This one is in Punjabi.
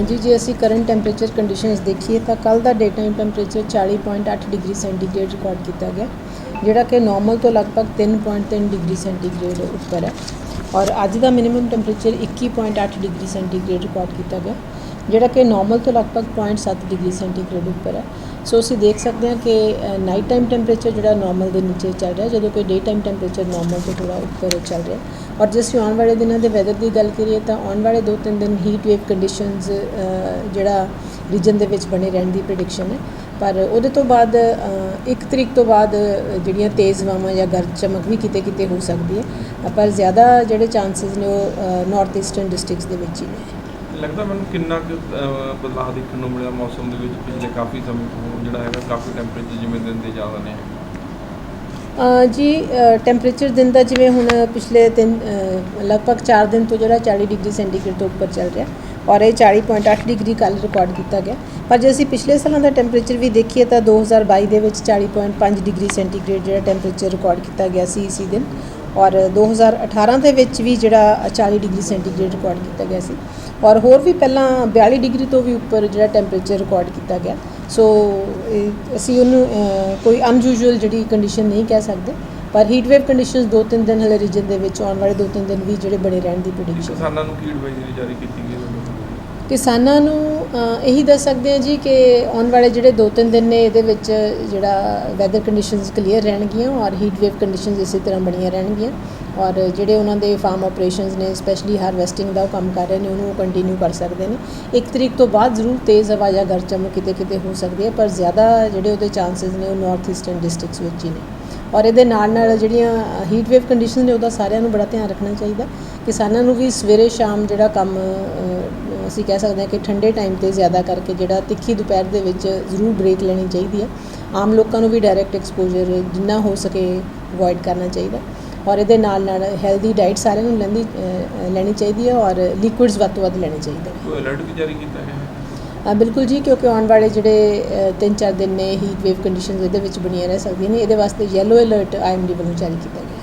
ਜੀ ਜੇ ਅਸੀਂ ਕਰੰਟ ਟੈਂਪਰੇਚਰ ਕੰਡੀਸ਼ਨਸ ਦੇਖੀਏ ਤਾਂ ਕੱਲ ਦਾ day time temperature 40.8 degree centigrade record ਕੀਤਾ ਗਿਆ, ਜਿਹੜਾ ਕਿ ਨਾਰਮਲ ਤੋਂ ਲਗਭਗ 3.3 ਡਿਗਰੀ ਸੈਂਟੀਗ੍ਰੇਡ ਉੱਪਰ ਹੈ ਔਰ ਅੱਜ ਦਾ minimum temperature 21.8 degree centigrade record ਕੀਤਾ ਗਿਆ, ਜਿਹੜਾ ਕਿ ਨਾਰਮਲ ਤੋਂ ਲਗਭਗ 0.7 ਡਿਗਰੀ ਸੈਂਟੀਗ੍ਰੇਡ ਉੱਪਰ ਹੈ। ਸੋ ਅਸੀਂ ਦੇਖ ਸਕਦੇ ਹਾਂ ਕਿ ਨਾਈਟ ਟਾਈਮ ਟੈਂਪਰੇਚਰ ਜਿਹੜਾ ਨਾਰਮਲ ਦੇ ਨੀਚੇ ਚੱਲ ਰਿਹਾ, ਜਦੋਂ ਕਿ ਡੇ ਟਾਈਮ ਟੈਂਪਰੇਚਰ ਨਾਰਮਲ ਤੋਂ ਥੋੜਾ ਉੱਪਰ ਚੱਲ ਰਿਹਾ ਔਰ ਜੇ ਅਸੀਂ ਆਉਣ ਵਾਲੇ ਦਿਨਾਂ ਦੇ ਵੈਦਰ ਦੀ ਗੱਲ ਕਰੀਏ ਤਾਂ ਆਉਣ ਵਾਲੇ 2-3 ਦਿਨ ਹੀਟ ਵੇਵ ਕੰਡੀਸ਼ਨਸ ਜਿਹੜਾ ਰੀਜਨ ਦੇ ਵਿੱਚ ਬਣੇ ਰਹਿਣ ਦੀ ਪ੍ਰੈਡਿਕਸ਼ਨ ਹੈ। ਪਰ ਉਹਦੇ ਤੋਂ ਬਾਅਦ 1 ਤਰੀਕ ਤੋਂ ਬਾਅਦ ਜਿਹੜੀਆਂ ਤੇਜ਼ ਹਵਾਵਾਂ ਜਾਂ ਗਰਜ ਚਮਕ ਵੀ ਕਿਤੇ ਕਿਤੇ ਹੋ ਸਕਦੀ ਹੈ। ਪਰ ਜ਼ਿਆਦਾ ਜਿਹੜੇ ਚਾਂਸਸ ਨੇ ਉਹ ਨਾਰਥ ਈਸਟਰਨ ਡਿਸਟ੍ਰਿਕਟਸ ਦੇ ਵਿੱਚ ਹੀ ਨੇ। ਲੱਗਦਾ ਮੈਨੂੰ ਕਿੰਨਾ ਕੁ ਬਦਲਾਅ ਦੇਖਣ ਨੂੰ ਮਿਲਿਆ ਮੌਸਮ ਦੇ ਵਿੱਚ ਪਿਛਲੇ ਕਾਫੀ ਸਮੇਂ ਤੋਂ, ਜਿਹੜਾ ਹੈਗਾ ਕਾਫੀ ਟੈਂਪਰੇਚਰ ਜਿਵੇਂ ਦਿਨ ਦੇ ਜ਼ਿਆਦਾ ਨੇ। ਜੀ ਟੈਂਪਰੇਚਰ ਦਿਨ ਦਾ ਜਿਵੇਂ ਹੁਣ ਪਿਛਲੇ ਦਿਨ ਲਗਭਗ 4 ਦਿਨ ਤੋਂ ਜਿਹੜਾ 40 ਡਿਗਰੀ ਸੈਂਟੀਗ੍ਰੇਡ ਤੋਂ ਉੱਪਰ ਚੱਲ ਰਿਹਾ ਔਰ ਇਹ 40.8 ਡਿਗਰੀ ਕੱਲ ਰਿਕਾਰਡ ਕੀਤਾ ਗਿਆ ਪਰ ਜੇ ਅਸੀਂ ਪਿਛਲੇ ਸਾਲਾਂ ਦਾ ਟੈਂਪਰੇਚਰ ਵੀ ਦੇਖੀਏ ਤਾਂ 2022 ਦੇ ਵਿੱਚ 40.5 ਡਿਗਰੀ ਸੈਂਟੀਗ੍ਰੇਡ ਜਿਹੜਾ ਟੈਂਪਰੇਚਰ ਰਿਕਾਰਡ ਕੀਤਾ ਗਿਆ ਸੀ ਇਸੀ ਦਿਨ ਔਰ 2018 ਦੇ ਵਿੱਚ ਵੀ ਜਿਹੜਾ 40 ਡਿਗਰੀ ਸੈਂਟੀਗ੍ਰੇਡ ਰਿਕਾਰਡ ਕੀਤਾ ਗਿਆ ਸੀ। ਔਰ ਹੋਰ ਵੀ ਪਹਿਲਾਂ 42 ਡਿਗਰੀ ਤੋਂ ਵੀ ਉੱਪਰ ਜਿਹੜਾ ਟੈਂਪਰੇਚਰ ਰਿਕਾਰਡ ਕੀਤਾ ਗਿਆ। ਸੋ ਅਸੀਂ ਉਹਨੂੰ ਕੋਈ ਅਨਯੂਜੂਅਲ ਜਿਹੜੀ ਕੰਡੀਸ਼ਨ ਨਹੀਂ ਕਹਿ ਸਕਦੇ, ਪਰ ਹੀਟ ਵੇਵ ਕੰਡੀਸ਼ਨਸ ਦੋ ਤਿੰਨ ਦਿਨ ਹਲੇ ਰੀਜਨ ਦੇ ਵਿੱਚ ਆਉਣ ਵਾਲੇ ਦੋ ਤਿੰਨ ਦਿਨ ਵੀ ਜਿਹੜੇ ਬੜੇ ਰਹਿਣ ਦੀ ਪ੍ਰੈਡਿਕਸ਼ਨ ਕਿਸਾਨਾਂ ਨੂੰ ਕੀ ਐਡਵਾਈਜ਼ਰੀ ਜਾਰੀ ਕੀਤੀ ਗਈ ਹੈ। ਕਿਸਾਨਾਂ ਨੂੰ ਇਹੀ ਦੱਸ ਸਕਦੇ ਹਾਂ ਜੀ ਕਿ ਆਉਣ ਵਾਲੇ ਜਿਹੜੇ 2-3 ਦਿਨ ਨੇ, ਇਹਦੇ ਵਿੱਚ ਜਿਹੜਾ ਵੈਦਰ ਕੰਡੀਸ਼ਨਸ ਕਲੀਅਰ ਰਹਿਣਗੀਆਂ ਔਰ ਹੀਟ ਵੇਵ ਕੰਡੀਸ਼ਨਸ ਇਸੇ ਤਰ੍ਹਾਂ ਬਣੀਆਂ ਰਹਿਣਗੀਆਂ ਔਰ ਜਿਹੜੇ ਉਹਨਾਂ ਦੇ ਫਾਰਮ ਆਪਰੇਸ਼ਨਸ ਨੇ ਸਪੈਸ਼ਲੀ ਹਾਰਵੈਸਟਿੰਗ ਦਾ ਉਹ ਕੰਮ ਕਰ ਰਹੇ ਨੇ, ਉਹਨੂੰ ਕੰਟੀਨਿਊ ਕਰ ਸਕਦੇ ਨੇ। ਇੱਕ ਤਰੀਕ ਤੋਂ ਬਾਅਦ ਜ਼ਰੂਰ ਤੇਜ਼ ਹਵਾ ਜਾਂ ਗਰਜ ਚਮਕ ਕਿਤੇ ਕਿਤੇ ਹੋ ਸਕਦੀ ਹੈ, ਪਰ ਜ਼ਿਆਦਾ ਜਿਹੜੇ ਉਹਦੇ ਚਾਂਸਸ ਨੇ, ਉਹ ਨਾਰਥ ਈਸਟਰਨ ਡਿਸਟ੍ਰਿਕਟਸ ਵਿੱਚ ਹੀ ਨੇ। ਔਰ ਇਹਦੇ ਨਾਲ ਨਾਲ ਜਿਹੜੀਆਂ ਹੀਟ ਵੇਵ ਕੰਡੀਸ਼ਨ ਨੇ, ਉਹਦਾ ਸਾਰਿਆਂ ਨੂੰ ਬੜਾ ਧਿਆਨ ਰੱਖਣਾ ਚਾਹੀਦਾ। ਕਿਸਾਨਾਂ ਨੂੰ ਵੀ ਸਵੇਰੇ ਸ਼ਾਮ ਜਿਹੜਾ ਕੰਮ ਅਸੀਂ ਕਹਿ ਸਕਦੇ ਹਾਂ ਕਿ ਠੰਡੇ ਟਾਈਮ ਤੇ ਜ਼ਿਆਦਾ ਕਰਕੇ ਜਿਹੜਾ ਤਿੱਖੀ ਦੁਪਹਿਰ ਦੇ ਵਿੱਚ ਜ਼ਰੂਰ ਬ੍ਰੇਕ ਲੈਣੀ ਚਾਹੀਦੀ ਹੈ। ਆਮ ਲੋਕਾਂ ਨੂੰ ਵੀ ਡਾਇਰੈਕਟ ਐਕਸਪੋਜ਼ਰ ਜਿੰਨਾ ਹੋ ਸਕੇ ਅਵੋਇਡ ਕਰਨਾ ਚਾਹੀਦਾ ਔਰ ਇਹਦੇ ਨਾਲ ਨਾਲ ਹੈਲਦੀ ਡਾਈਟ ਸਾਰਿਆਂ ਨੂੰ ਅ, ਲੈਣੀ ਚਾਹੀਦੀ ਹੈ ਔਰ ਲਿਕੁਇਡਸ ਵੱਧ ਤੋਂ ਵੱਧ ਲੈਣੇ ਚਾਹੀਦੇ ਨੇ। ਕੋਈ ਅਲਰਟ ਵੀ ਜਾਰੀ ਕੀਤਾ ਹੈ? ਬਿਲਕੁਲ ਜੀ ਕਿਉਂਕਿ ਆਉਣ ਵਾਲੇ ਜਿਹੜੇ 3-4 ਦਿਨ ਨੇ ਹੀਟ ਵੇਵ ਕੰਡੀਸ਼ਨਸ ਇਹਦੇ ਵਿੱਚ ਬਣੀਆਂ ਰਹਿ ਸਕਦੀਆਂ ਨੇ। ਇਹਦੇ ਵਾਸਤੇ ਯੈਲੋ ਅਲਰਟ ਆਈਐਮਡੀ ਵੱਲੋਂ ਜਾਰੀ ਕੀਤਾ ਗਿਆ